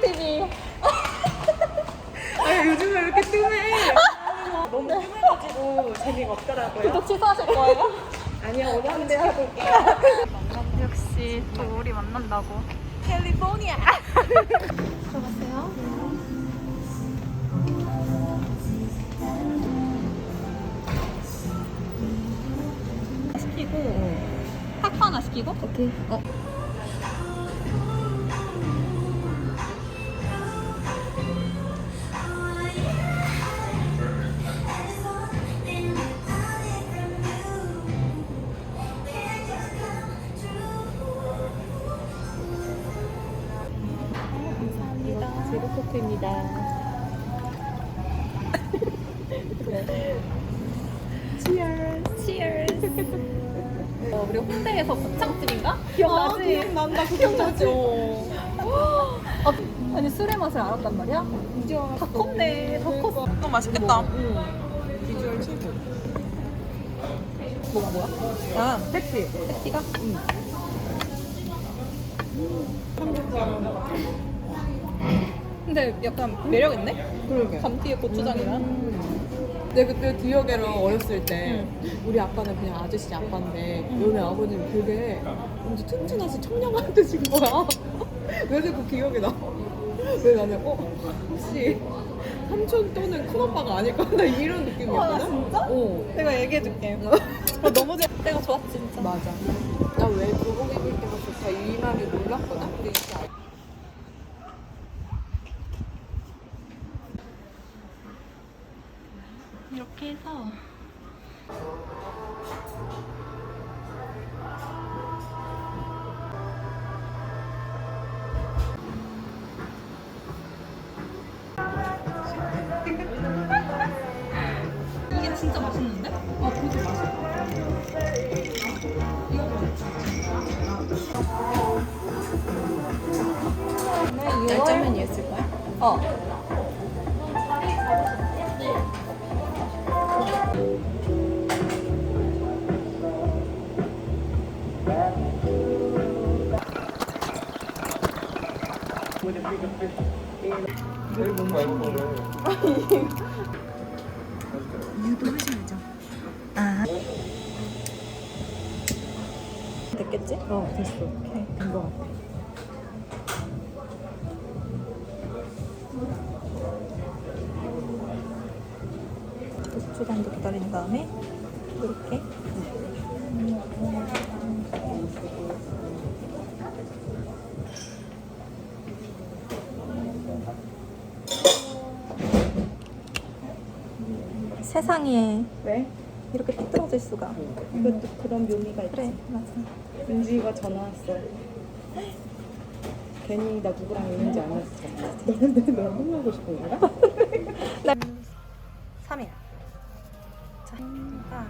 TV. 아 요즘에 왜 이렇게 뜸해? 너무 뜸해가지고 재미가 없더라고요. 구독 취소하실 거예요? 아니야 오늘 한대 하고 올게요. 역시 또 우리 만난다고. 캘리포니아. 들어가세요. 시키고 타코 하나 시키고 오케이. 어. 제로코트입니다. Cheers. 어, 우리 홍대에서 곱창집인가? 아, 기억난다. 기억나지? 아, 아니 술의 맛을 알았단 말이야? 이제 다 컸네, 다 컸어. 너무 맛있겠다. 응. 비주얼 최고. 뭐가 뭐야? 아, 택시. 패티가? 근데 약간 매력 있네? 그러게. 감튀에 고추장이랑. 음. 내가 그때 기억에는 어렸을 때 우리 아빠는 그냥 아저씨 아빠인데 너네 아버지는 되게 완전 튼튼하신 청량한 듯인 거야. 왜 자꾸 기억이 나? 왜 나는 어 혹시 삼촌 또는 큰 오빠가 아닐까? 나 이런 느낌이었거든. 와, 진짜? 어. 내가 얘기해줄게. 너무 재 내가 좋았지 진짜. 맞아. 나 왜 교복 입을 때가 좋다 이 말을 몰랐거든. 근데 이제 알- 이렇게 해서 이게 진짜 맛있는데? 아 되게 맛있어. 날짜면이었을 거야? 어. 유도 하셔야죠. 됐겠지? 어 됐어. 된거 같아. 고추장도 기다린 다음에 이렇게 세상에 왜? 이렇게 삐뚤어질 수가 이것도 그런 묘미가 있지. 그래 맞아 은지가 전화 왔어. 괜히 나 누구랑 있는지 안 했어. 너는 내 너랑 혼나고 싶은 거야? 3일 자, 아,